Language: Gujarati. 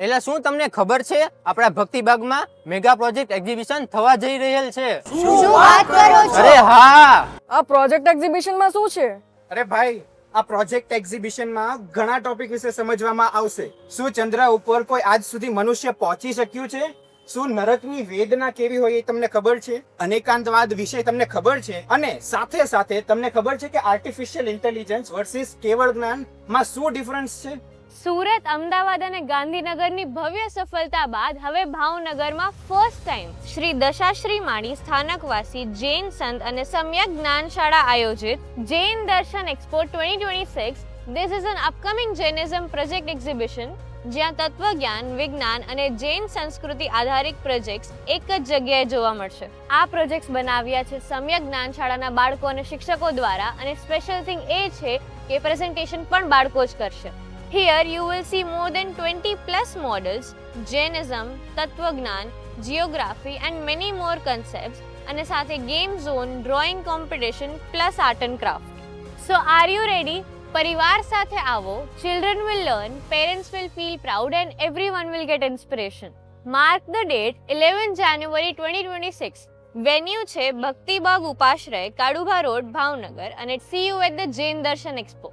એટલે શું તમને ખબર છે? આપણા ભક્તિબાગમાં મેગા પ્રોજેક્ટ એક્ઝિબિશન થવા જઈ રહેલ છે. શું વાત કરો છો? અરે હા! આ પ્રોજેક્ટ એક્ઝિબિશનમાં શું છે? અરે ભાઈ આ પ્રોજેક્ટ એક્ઝિબિશનમાં ઘણા ટોપિક વિશે સમજવામાં આવશે. શું ચંદ્ર ઉપર કોઈ આજ સુધી મનુષ્ય પહોંચી શક્યું છે? શું નરકની વેદના કેવી હોય એ તમને ખબર છે? અનેકાંતવાદ વિશે તમને ખબર છે? અને સાથે સાથે તમને ખબર છે કે આર્ટિફિશિયલ ઇન્ટેલિજન્સ વર્સિસ કેવળ જ્ઞાનમાં શું ડિફરન્સ છે? સુરત, અમદાવાદ અને ગાંધીનગરની ભવ્ય સફળતા બાદ હવે ભાવનગરમાં ફર્સ્ટ ટાઈમ શ્રી દશાશ્રી માળી સ્થાનકવાસી જૈન સંત અને સમ્યક જ્ઞાનશાળા આયોજિત Jain Darshan expo twenty twenty six this is an upcoming Jainism project exhibition જ્યાં તત્વજ્ઞાન, વિજ્ઞાન અને જૈન સંસ્કૃતિ આધારિત પ્રોજેક્ટ્સ એક જ જગ્યાએ જોવા મળશે. આ પ્રોજેક્ટ્સ બનાવ્યા છે સમ્યક જ્ઞાનશાળાના બાળકો અને શિક્ષકો દ્વારા અને સ્પેશિયલ થિંગ એ છે કે પ્રેઝન્ટેશન પણ બાળકો જ કરશે. Here you will see more than 20 plus models, Jainism, તત્વજ્ઞાન, geography and many more concepts અને સાથે game zone, drawing competition plus art and craft. So are you ready? પરિવાર સાથે આવો, children will learn, parents will feel proud and everyone will get inspiration. Mark the date 11 January 2026. Venue છે ભક્તિબાગ ઉપાશ્રય કાડુભા રોડ ભાવનગર અને see you at the Jain Darshan expo